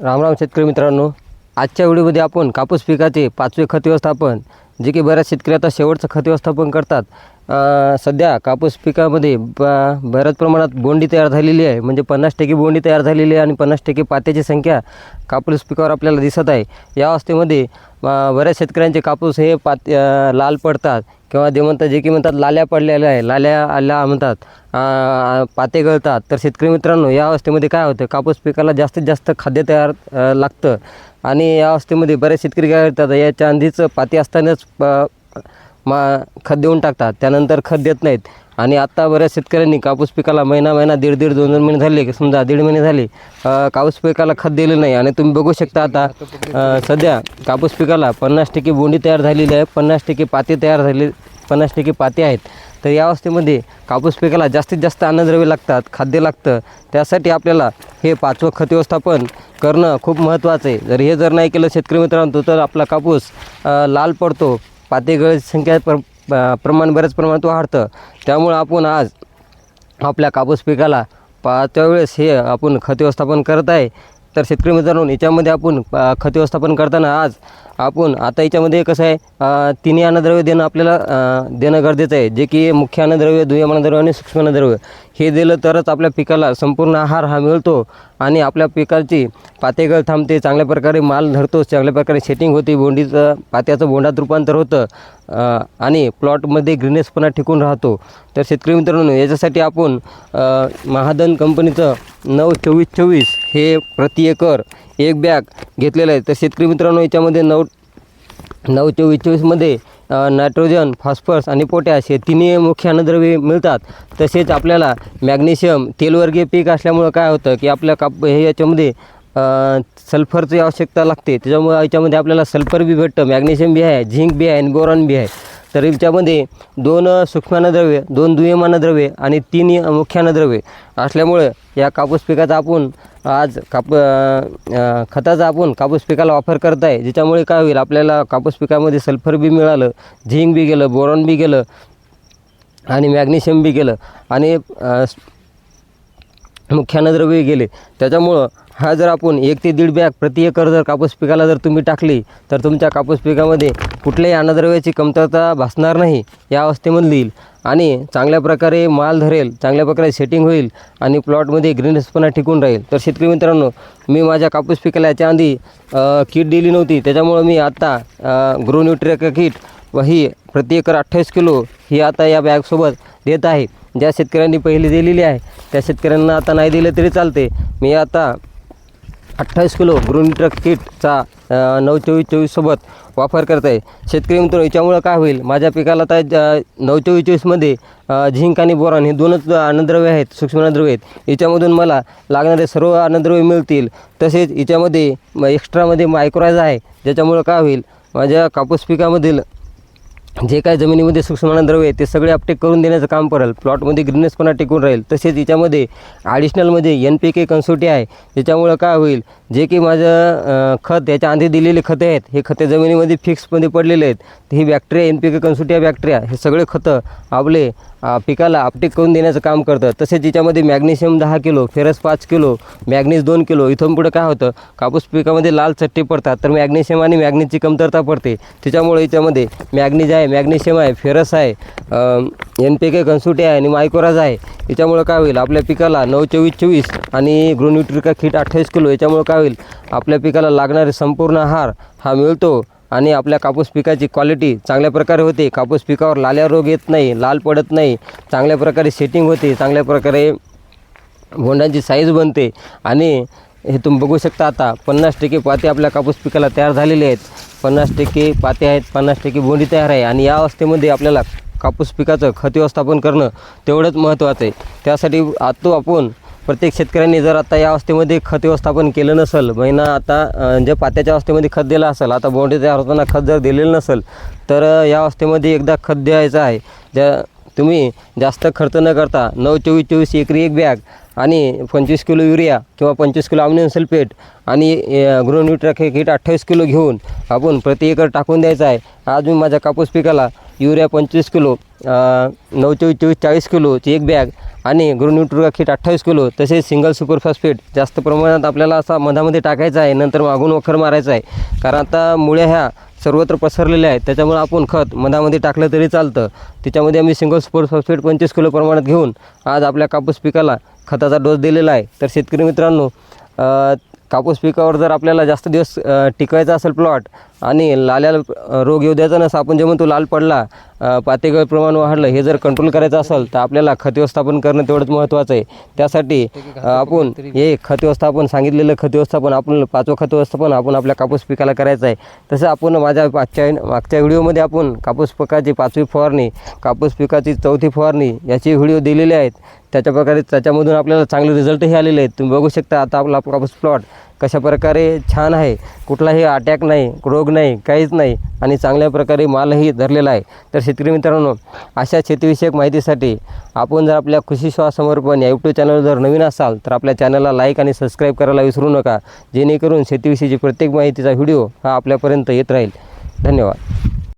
रामराम शेतकरी मित्रांनो. आजच्या व्हिडिओमध्ये आपण कापूस पिकाचे पाचवे खत व्यवस्थापन जे की बऱ्याच शेतकरी आता शेवटचं खत व्यवस्थापन करतात सध्या कापूस पिकामध्ये ब बऱ्याच प्रमाणात बोंडी तयार झालेली आहे. म्हणजे पन्नास टक्के बोंडी तयार झालेली आहे आणि पन्नास टक्के पात्याची संख्या कापूस पिकावर आपल्याला दिसत आहे. या अवस्थेमध्ये बऱ्याच शेतकऱ्यांचे कापूस हे पात लाल पडतात किंवा जे म्हणतात जे की म्हणतात लाल्या पडलेल्या आहे लाल्या आल्या म्हणतात. पाते गळतात. तर शेतकरी मित्रांनो या अवस्थेमध्ये काय होतं? कापूस पिकाला जास्तीत जास्त खाद्य तयार लागतं. आणि या अवस्थेमध्ये बरेच शेतकरी काय करतात? या चांदीचं पाती असतानाच प- मा खत देऊन टाकतात. त्यानंतर खत देत नाहीत. आणि आत्ता बऱ्याच शेतकऱ्यांनी कापूस पिकाला महिना महिना दीड दीड दोन दोन महिने झाले. की समजा दीड महिने झाले. कापूस पिकाला खत दिलं नाही. आणि तुम्ही बघू शकता आता सध्या कापूस पिकाला पन्नास टक्के बोंडी तयार झालेली आहे. पन्नास टक्के पाते तयार झाले पन्नास टक्के पाते आहेत. तर या अवस्थेमध्ये कापूस पिकाला जास्तीत जास्त अन्नद्रव्य लागतात खाद्य लागतं. त्यासाठी आपल्याला हे पाचवं खत व्यवस्थापन करणं खूप महत्त्वाचं आहे. जर हे जर नाही केलं शेतकरी मित्रांनो तर आपला कापूस लाल पडतो. पातेगळची संख्या प्र प्रमाण बऱ्याच प्रमाणात वाढतं. त्यामुळं आपण आज आपल्या कापूस पिकाला पा त्यावेळेस हे आपण खत व्यवस्थापन करत आहे. तर शेतकरी मित्रांनो याच्यामध्ये आपण खत व्यवस्थापन करताना आज आपण आता याच्यामध्ये कसं आहे तिन्ही अन्नद्रव्य देणं आपल्याला देणं गरजेचं आहे. जे की मुख्य अन्नद्रव्य दुय्यम अन्नद्रव्य आणि सूक्ष्म अन्नद्रव्य हे दिलं तरच आपल्या पिकाला संपूर्ण आहार हा मिळतो आणि आपल्या पिकाची पातेगळ थांबते चांगल्या प्रकारे माल धरतो चांगल्या प्रकारे सेटिंग होते बोंडीचं पात्याचं बोंडात रूपांतर होतं आणि प्लॉटमध्ये ग्रीनेसपणा टिकून राहतो. तर शेतकरी मित्रांनो याच्यासाठी आपण महादन कंपनीचं नऊ चोवीस चोवीस हे प्रति एकर एक बॅग घेतलेलं आहे. तर शेतकरी मित्रांनो याच्यामध्ये नऊ नऊ चोवीस चोवीसमध्ये नायट्रोजन फॉस्फरस आणि पोटॅश हे तिन्ही मुख्य अन्नद्रव्ये मिळतात. तसेच आपल्याला मॅग्नेशियम तेलवर्गीय पीक असल्यामुळं काय होतं की आपल्या काप हे याच्यामध्ये सल्फरची आवश्यकता लागते. त्याच्यामुळं याच्यामध्ये आपल्याला सल्फर बी भेटतं मॅग्नेशियम बी आहे झिंक बी आहे आणि बोरॉन बी आहे. तर याच्यामध्ये दोन सूक्ष्म अन्नद्रव्ये दोन दुय्यमानद्रव्ये आणि तीन मुख्य अन्नद्रव्ये असल्यामुळं या कापूस पिकाचा आपण आज काप खताचा आपण कापूस पिकाला वापर करत आहे ज्याच्यामुळे काय होईल आपल्याला कापूस पिकामध्ये सल्फर बी मिळालं झिंक बी गेलं बोरॉन बी गेलं आणि मॅग्नेशियम बी गेलं आणि मुख्यानद्रव्य गेले. त्याच्यामुळं हा जर आपण एक ते दीड बॅग प्रति एकर जर कापूस पिकाला जर तुम्ही टाकली तर तुमच्या कापूस पिकामध्ये कुठल्याही अन्नद्रव्याची कमतरता भासणार नाही या अवस्थेमधली येईल. आणि चांगल्या प्रकारे माल धरेल चांगल्या प्रकारे सेटिंग होईल आणि प्लॉटमध्ये ग्रीनसपणा टिकून राहील. तर शेतकरी मित्रांनो मी माझ्या कापूस पिकाला याच्या आधी किट दिली नव्हती. त्याच्यामुळं मी आत्ता ग्रो न्यूट्रिका किट व ही प्रति एकर अठ्ठावीस किलो ही आता या बॅगसोबत देत आहे. ज्या शेतकऱ्यांनी पहिली दिलेली आहे त्या शेतकऱ्यांना आता नाही दिलं तरी चालते मी आता अठ्ठावीस किलो ग्रुन ट्रक किटचा नऊ चोवीस चोवीससोबत वापर करत आहे. शेतकरी मित्र याच्यामुळं काय होईल? माझ्या पिकाला तर नऊ चोवीस चोवीसमध्ये झिंक आणि बोरॉन हे दोनच अन्नद्रव्य आहेत सूक्ष्म अन्नद्रव्य आहेत. याच्यामधून मला लागणारे सर्व अन्नद्रव्य मिळतील. तसेच याच्यामध्ये एक्स्ट्रामध्ये मायक्रोज आहे. ज्याच्यामुळं काय होईल? माझ्या कापूस पिकामधील जे काय जमिनीमध्ये सूक्ष्म द्रव्य आहे ते सगळे अपटेक करून देण्याचं काम करेल प्लॉटमध्ये ग्रीननेसपणा टिकून राहील? तसेच याच्यामध्ये ॲडिशनलमध्ये एन पी के कन्सोटी आहे. त्याच्यामुळं काय होईल? जे की माझं खत याच्या आधी दिलेले खते आहेत हे खते जमिनीमध्ये फिक्समध्ये पडलेले आहेत. ही bacteria N P K consortia bacteria हे सगळे खतं आपले पिकाला अपटेक करून देण्याचं काम करतं तसेच याच्यामध्ये मॅग्नेशियम दहा किलो फेरस पाच किलो मॅग्नीज दोन किलो इथून पुढे काय होतं? कापूस पिकामध्ये लाल चट्टे पडतात तर मॅग्नेशियम आणि मॅग्नीजची कमतरता पडते. त्याच्यामुळे याच्यामध्ये मॅग्नीज आहे मॅग्नेशियम आहे फेरस आहे एन पी के कन्सुटे आहे आणि मायकोराज आहे. याच्यामुळं काय होईल? आपल्या पिकाला नऊ चोवीस चोवीस आणि ग्रोन्युट्रिका खीट अठ्ठावीस किलो याच्यामुळं काय होईल? आपल्या पिकाला लागणारे संपूर्ण आहार हा मिळतो आणि आपल्या कापूस पिकाची क्वालिटी चांगल्या प्रकारे होते. कापूस पिकावर लाल्या रोग येत नाही लाल पडत नाही चांगल्या प्रकारे सेटिंग होते चांगल्या प्रकारे बोंडांची साईज बनते आणि हे तुम्ही बघू शकता आता. पन्नास टक्के पाते आपल्या कापूस पिकाला तयार झालेले आहेत. पन्नास टक्के पाते आहेत पन्नास टक्के बोंडी तयार आहे आणि या अवस्थेमध्ये आपल्याला कापूस पिकाचं खत व्यवस्थापन करणं तेवढंच महत्त्वाचं आहे. त्यासाठी आतो आपण प्रत्येक शेतकऱ्यांनी जर आता या अवस्थेमध्ये खत व्यवस्थापन केलं नसेल महिना आता ज्या म्हणजे पात्याच्या अवस्थेमध्ये खत दिलं असेल आता बोंडे तयार होताना खत जर दिलेलं नसेल तर या अवस्थेमध्ये एकदा खत द्यायचं आहे. ज्या तुम्ही जास्त खर्च न करता नऊ चोवीस चोवीस एकरी एक बॅग आणि पंचवीस किलो युरिया किंवा पंचवीस किलो अमोनियम सल्फेट आणि ग्रोन्युट्रॅक हे किट अठ्ठावीस किलो घेऊन आपण प्रति एकर टाकून द्यायचं आहे. आज मी माझ्या कापूस पिकाला युरिया पंचवीस किलो नऊ चोवीस चोवीस चाळीस किलोची एक बॅग आणि ग्रोन्युट्रुगा किट अठ्ठावीस किलो तसेच सिंगल सुपरफॉस्फेट जास्त प्रमाणात आपल्याला असा मधामध्ये टाकायचा आहे नंतर मागून वखर मारायचा आहे. कारण आता मुळ्या ह्या सर्वत्र पसरलेल्या आहेत त्याच्यामुळे आपण खत मधामध्ये टाकलं तरी चालतं. त्याच्यामध्ये आम्ही सिंगल सुपर फॉस्फेट पंचवीस किलो प्रमाणात घेऊन आज आपल्या कापूस पिकाला खताचा डोस दिलेला आहे. तर शेतकरी मित्रांनो कापूस पिकावर जर आपल्याला जास्त दिवस अ, टिकवायचा असेल प्लॉट आणि लाल्याला रोग येऊ द्यायचा नसं आपण जे म्हणतो लाल पडला पातेगळ प्रमाण वाढलं हे जर कंट्रोल करायचं असेल तर आपल्याला खत व्यवस्थापन करणं तेवढंच महत्त्वाचं आहे. त्यासाठी आपण हे खत व्यवस्थापन सांगितलेलं खत व्यवस्थापन आपण पाचवं खत व्यवस्थापन आपण आपल्या कापूस पिकाला करायचं आहे. तसं आपण माझ्या मागच्या मागच्या व्हिडिओमध्ये आपण कापूस पिकाची पाचवी फवारणी कापूस पिकाची चौथी फवारणी याची व्हिडिओ दिलेले आहेत. त्याच्या प्रकारे त्याच्यामधून आपल्याला चांगले रिझल्टही आलेले आहेत. तुम्ही बघू शकता आता आपला कापूस प्लॉट कशा प्रकारे छान आहे. कुठलाही अटॅक नाही रोग नाही काहीच नाही आणि चांगल्या प्रकारे मालही धरलेला आहे. तर शेतकरी मित्रांनो अशा शेतीविषयक माहितीसाठी आपण जर आपल्या कृषी श्वास समर्पण या यूट्यूब चॅनल जर नवीन असाल तर आपल्या चॅनलला लाईक आणि सबस्क्राईब करायला विसरू नका. जेणेकरून शेतीविषयीची प्रत्येक माहितीचा व्हिडिओ हा आपल्यापर्यंत येत राहील. धन्यवाद.